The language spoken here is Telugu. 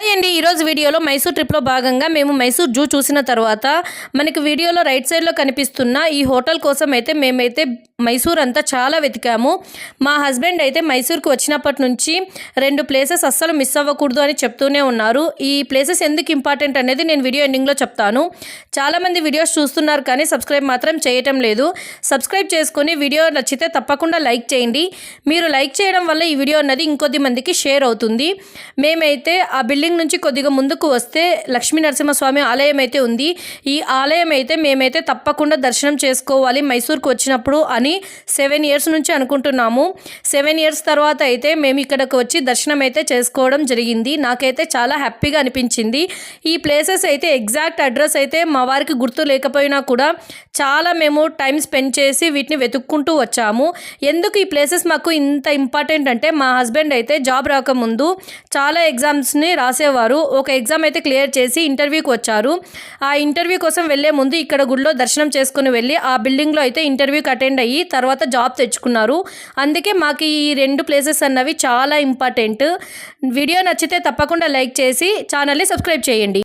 అండి ఈరోజు వీడియోలో మైసూర్ ట్రిప్లో భాగంగా మేము మైసూర్ జూ చూసిన తర్వాత మనకి వీడియోలో రైట్ సైడ్లో కనిపిస్తున్న ఈ హోటల్ కోసం అయితే మేమైతే మైసూర్ అంతా చాలా వెతికాము. మా హస్బెండ్ అయితే మైసూర్కి వచ్చినప్పటి నుంచి రెండు ప్లేసెస్ అస్సలు మిస్ అవ్వకూడదు అని చెప్తూనే ఉన్నారు. ఈ ప్లేసెస్ ఎందుకు ఇంపార్టెంట్ అనేది నేను వీడియో ఎండింగ్లో చెప్తాను. చాలామంది వీడియోస్ చూస్తున్నారు కానీ సబ్స్క్రైబ్ మాత్రం చేయటం లేదు. సబ్స్క్రైబ్ చేసుకొని వీడియో నచ్చితే తప్పకుండా లైక్ చేయండి. మీరు లైక్ చేయడం వల్ల ఈ వీడియో అన్నది ఇంకొద్ది మందికి షేర్ అవుతుంది. మేమైతే ఆ బిల్డింగ్ నుంచి కొద్దిగా ముందుకు వస్తే లక్ష్మీ నరసింహస్వామి ఆలయం అయితే ఉంది. ఈ ఆలయం అయితే మేమైతే తప్పకుండా దర్శనం చేసుకోవాలి మైసూర్కి వచ్చినప్పుడు అని సెవెన్ ఇయర్స్ నుంచి అనుకుంటున్నాము. సెవెన్ ఇయర్స్ తర్వాత అయితే మేము ఇక్కడికి వచ్చి దర్శనం అయితే చేసుకోవడం జరిగింది. నాకైతే చాలా హ్యాపీగా అనిపించింది. ఈ ప్లేసెస్ అయితే ఎగ్జాక్ట్ అడ్రస్ అయితే మా వారికి గుర్తు లేకపోయినా కూడా చాలా మేము టైం స్పెండ్ చేసి వీటిని వెతుక్కుంటూ వచ్చాము. ఎందుకు ఈ ప్లేసెస్ మాకు ఇంత ఇంపార్టెంట్ అంటే మా హస్బెండ్ అయితే జాబ్ రాకముందు చాలా ఎగ్జామ్స్ని రాసేవారు. ఒక ఎగ్జామ్ అయితే క్లియర్ చేసి ఇంటర్వ్యూకి వచ్చారు. ఆ ఇంటర్వ్యూ కోసం వెళ్ళే ముందు ఇక్కడ గుడిలో దర్శనం చేసుకుని వెళ్ళి ఆ బిల్డింగ్లో అయితే ఇంటర్వ్యూకి అటెండ్ అయ్యి అయ్యి తర్వాత జాబ్ తెచ్చుకున్నారు. అందుకే మాకు ఈ రెండు ప్లేసెస్ అన్నవి చాలా ఇంపార్టెంట్ వీడియో నచ్చితే తప్పకుండా లైక్ చేసి ఛానల్ని సబ్స్క్రైబ్ చేయండి.